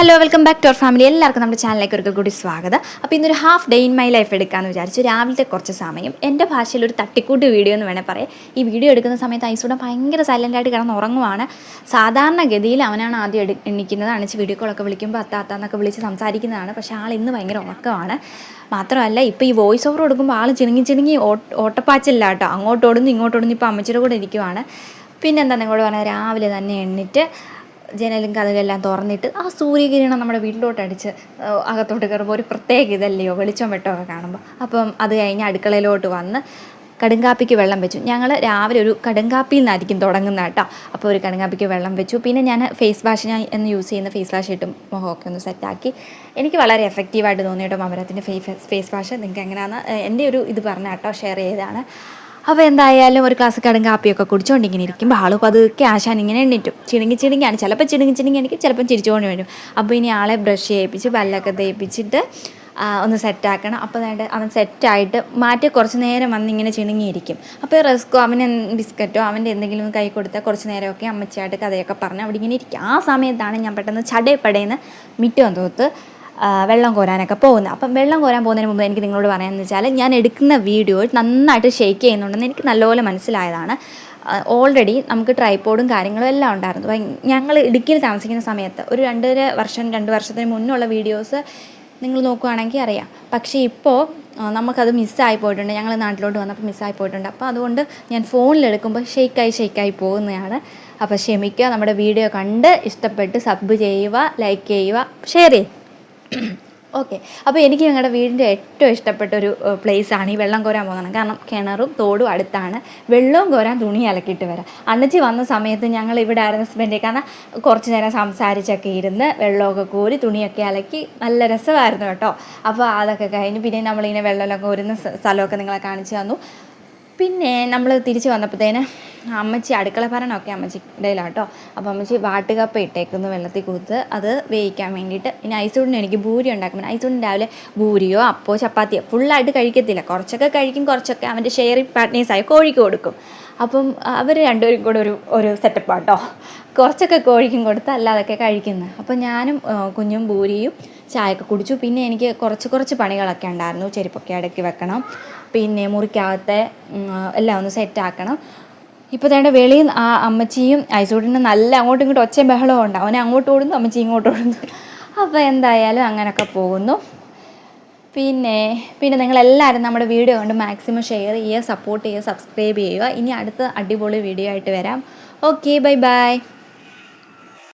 Hello welcome back to our family എല്ലാവർക്കും നമ്മുടെ ചാനലിലേക്ക് ഒരിക്കൽ കൂടി സ്വാഗതം. അപ്പോൾ ഇന്നൊരു half day in my life എടുക്കാമെന്ന് വിചാരിച്ചു. രാവിലത്തെ കുറച്ച് സമയം. എന്റെ ഭാഷയിൽ ഒരു തട്ടിക്കൂട്ട് വീഡിയോ എന്ന് വേണേൽ പറയാം. ഈ വീഡിയോ എടുക്കുന്ന സമയത്ത് ഐസൂടെ ഭയങ്കര സൈലന്റായിട്ട് കിടന്ന് ഉറങ്ങുവാണ്. സാധാരണഗതിയിൽ അവനാണ് ആദ്യം എടു എണ്ണിക്കുന്നത്. അണിച്ച് വീഡിയോ കോളൊക്കെ വിളിക്കുമ്പോൾ അത്ത അത്ത എന്നൊക്കെ വിളിച്ച് സംസാരിക്കുന്നതാണ്. പക്ഷേ ആൾ ഇന്ന് ഭയങ്കര ഉറക്കമാണ്. മാത്രമല്ല ഇപ്പോൾ ഈ വോയിസ് ഓവർ കൊടുക്കുമ്പോൾ ആൾ ചിണുങ്ങി ചിണുങ്ങി ഓട്ടപ്പാച്ചില്ല കേട്ടോ. അങ്ങോട്ടോടുന്നു ഇങ്ങോട്ടോടുന്നു. ഇപ്പോൾ അമ്മച്ചിയുടെ കൂടെ ഇരിക്കുവാണ്. പിന്നെന്താ നിങ്ങളോട് പറഞ്ഞാൽ രാവിലെ തന്നെ എണ്ണിട്ട് ജനലും കഥകളെല്ലാം തുറന്നിട്ട് ആ സൂര്യകിരണം നമ്മുടെ വീട്ടിലോട്ട് അടിച്ച് അകത്തോട്ട് കയറുമ്പോൾ ഒരു പ്രത്യേക ഇതല്ലയോ വെളിച്ചം വെട്ടമൊക്കെ കാണുമ്പോൾ അപ്പം അത് കഴിഞ്ഞ് അടുക്കളയിലോട്ട് വന്ന് കടുങ്കാപ്പിക്ക് വെള്ളം വെച്ചു. ഞങ്ങൾ രാവിലെ ഒരു കടുങ്കാപ്പിയിൽ നിന്നായിരിക്കും തുടങ്ങുന്ന കേട്ടോ. അപ്പോൾ ഒരു കടുങ്കാപ്പിക്ക് വെള്ളം വെച്ചു. പിന്നെ ഞാൻ ഫേസ് വാഷ് ഞാൻ എന്ന് യൂസ് ചെയ്യുന്ന ഫേസ് വാഷ് ഇട്ടും മുഖമൊക്കെ ഒന്ന് സെറ്റാക്കി എനിക്ക് വളരെ എഫക്റ്റീവായിട്ട് തോന്നി കേട്ടോ മമരത്തിന്റെ ഫേസ് ഫേസ് വാഷ് നിങ്ങൾക്ക് എങ്ങനെയാണെന്ന് എന്റെ ഒരു ഇത് പറഞ്ഞ കേട്ടോ ഷെയർ ചെയ്തതാണ്. അപ്പോൾ എന്തായാലും ഒരു ഗ്ലാസ് കടും കാപ്പിയൊക്കെ കുടിച്ചുകൊണ്ട് ഇങ്ങനെ ഇരിക്കുമ്പോൾ ആൾ പതുക്കെ ആശാൻ ഇങ്ങനെ എണ്ണിറ്റും ചിണുങ്ങി ചിണുങ്ങിയാണ്. ചിലപ്പോൾ ചിണുങ്ങി ചിണുങ്ങി എനിക്ക് ചിലപ്പം ചിരിച്ചുകൊണ്ട് വരും. അപ്പോൾ ഇനി ആളെ ബ്രഷ് ചെയ്യിപ്പിച്ച് പല്ലൊക്കെ തേപ്പിച്ചിട്ട് ഒന്ന് സെറ്റാക്കണം അപ്പോൾ അതായത് അവൻ സെറ്റായിട്ട് മാറ്റി കുറച്ച് നേരം വന്ന് ഇങ്ങനെ ചിണുങ്ങിയിരിക്കും. അപ്പോൾ റസ്കോ അവന് ബിസ്ക്കറ്റോ അവന്റെ എന്തെങ്കിലും കൈ കൊടുത്താൽ കുറച്ച് നേരമൊക്കെ അമ്മച്ചിയായിട്ട് കഥയൊക്കെ പറഞ്ഞ് അവിടെ ഇങ്ങനെ ഇരിക്കും. ആ സമയത്താണ് ഞാൻ പെട്ടെന്ന് ചടയപ്പടേന്ന് മിറ്റം തോത്ത് വെള്ളം കോരാനൊക്കെ പോകുന്നത് അപ്പം വെള്ളം കോരാൻ പോകുന്നതിന് മുമ്പ് എനിക്ക് നിങ്ങളോട് പറയാമെന്ന് വെച്ചാൽ ഞാൻ എടുക്കുന്ന വീഡിയോ നന്നായിട്ട് ഷെയ്ക്ക് ചെയ്യുന്നുണ്ടെന്ന് എനിക്ക് നല്ലപോലെ മനസ്സിലായതാണ്. ഓൾറെഡി നമുക്ക് ട്രൈപോഡും കാര്യങ്ങളും എല്ലാം ഉണ്ടായിരുന്നു. ഞങ്ങൾ ഇടുക്കിയിൽ താമസിക്കുന്ന സമയത്ത് ഒരു രണ്ടര വർഷം രണ്ട് വർഷത്തിന് മുന്നുള്ള വീഡിയോസ് നിങ്ങൾ നോക്കുകയാണെങ്കിൽ അറിയാം. പക്ഷേ ഇപ്പോൾ നമുക്കത് മിസ്സായി പോയിട്ടുണ്ട്. ഞങ്ങൾ നാട്ടിലോട്ട് വന്നപ്പോൾ മിസ്സായി പോയിട്ടുണ്ട്. അപ്പോൾ അതുകൊണ്ട് ഞാൻ ഫോണിലെടുക്കുമ്പോൾ ഷെയ്ക്കായി ഷെയ്ക്കായി പോകുന്നതാണ്. അപ്പോൾ ക്ഷമിക്കുക. നമ്മുടെ വീഡിയോ കണ്ട് ഇഷ്ടപ്പെട്ട് സബ് ചെയ്യുക ലൈക്ക് ചെയ്യുക ഷെയർ ചെയ്യുക. ഓക്കെ അപ്പോൾ എനിക്ക് ഞങ്ങളുടെ വീടിന്റെ ഏറ്റവും ഇഷ്ടപ്പെട്ട ഒരു പ്ലേസ് ആണ് ഈ വെള്ളം കോരാൻ പോകുന്നത്. കാരണം കിണറും തോടും അടുത്താണ്. വെള്ളവും കോരാൻ തുണി അലക്കിയിട്ട് വരാം. അണ്ണച്ചി വന്ന സമയത്ത് ഞങ്ങൾ ഇവിടെ ആയിരുന്നു ചെയ്യുക കാരണം കുറച്ച് നേരം സംസാരിച്ചൊക്കെ ഇരുന്ന് വെള്ളമൊക്കെ കോരി തുണിയൊക്കെ അലക്കി നല്ല രസമായിരുന്നു കേട്ടോ. അപ്പോൾ അതൊക്കെ കഴിഞ്ഞ് പിന്നെ നമ്മളിങ്ങനെ വെള്ളമൊക്കെ കോരുന്ന സ്ഥലമൊക്കെ നിങ്ങളെ കാണിച്ചു തന്നു. പിന്നെ നമ്മൾ തിരിച്ച് വന്നപ്പോഴത്തേന് അമ്മച്ചി അടുക്കള ഭരണമൊക്കെ അമ്മച്ചി കേട്ടോ അപ്പോൾ അമ്മച്ചി വാട്ടുകപ്പ ഇട്ടേക്കുന്നു വെള്ളത്തിൽ കൂത്ത്. അത് വേവിക്കാൻ വേണ്ടിയിട്ട് ഇനി ഐസൂടിന് എനിക്ക് ഭൂരി ഉണ്ടാക്കും ഐസൂടിന് രാവിലെ ഭൂരിയോ അപ്പോ ചപ്പാത്തിയോ? ഫുള്ളായിട്ട് കഴിക്കത്തില്ല. കുറച്ചൊക്കെ കഴിക്കും കുറച്ചൊക്കെ അവന്റെ ഷെയറിങ് പാർട്ട്നേഴ്സായി കോഴിക്ക് കൊടുക്കും. അപ്പം അവർ രണ്ടുപേരും കൂടെ ഒരു ഒരു സെറ്റപ്പാട്ടോ കുറച്ചൊക്കെ കോഴിക്കും കൊടുത്ത് അല്ലാതൊക്കെ കഴിക്കുന്നത് അപ്പം ഞാനും കുഞ്ഞും ഭൂരിയും ചായയൊക്കെ കുടിച്ചു. പിന്നെ എനിക്ക് കുറച്ച് കുറച്ച് പണികളൊക്കെ ഉണ്ടായിരുന്നു. ചെരുപ്പൊക്കെ അടക്കി വെക്കണം. പിന്നെ മുറിക്കകത്തെ എല്ലാം ഒന്ന് സെറ്റാക്കണം ഇപ്പോൾ തേണ്ട വെളിയിൽ ആ അമ്മച്ചിയും ഐസോഡിനും നല്ല അങ്ങോട്ടും ഇങ്ങോട്ടും ഒച്ചയും ബഹളവും ഉണ്ട്. അവനെ അങ്ങോട്ട് ഓടുന്നു അമ്മച്ചി ഇങ്ങോട്ട് ഓടുന്നു. അപ്പോൾ എന്തായാലും അങ്ങനെയൊക്കെ പോകുന്നു. പിന്നെ പിന്നെ നിങ്ങളെല്ലാവരും നമ്മുടെ വീഡിയോ കൊണ്ട് മാക്സിമം ഷെയർ ചെയ്യുക സപ്പോർട്ട് ചെയ്യുക സബ്സ്ക്രൈബ് ചെയ്യുക. ഇനി അടുത്ത അടിപൊളി വീഡിയോ ആയിട്ട് വരാം. Okay bye bye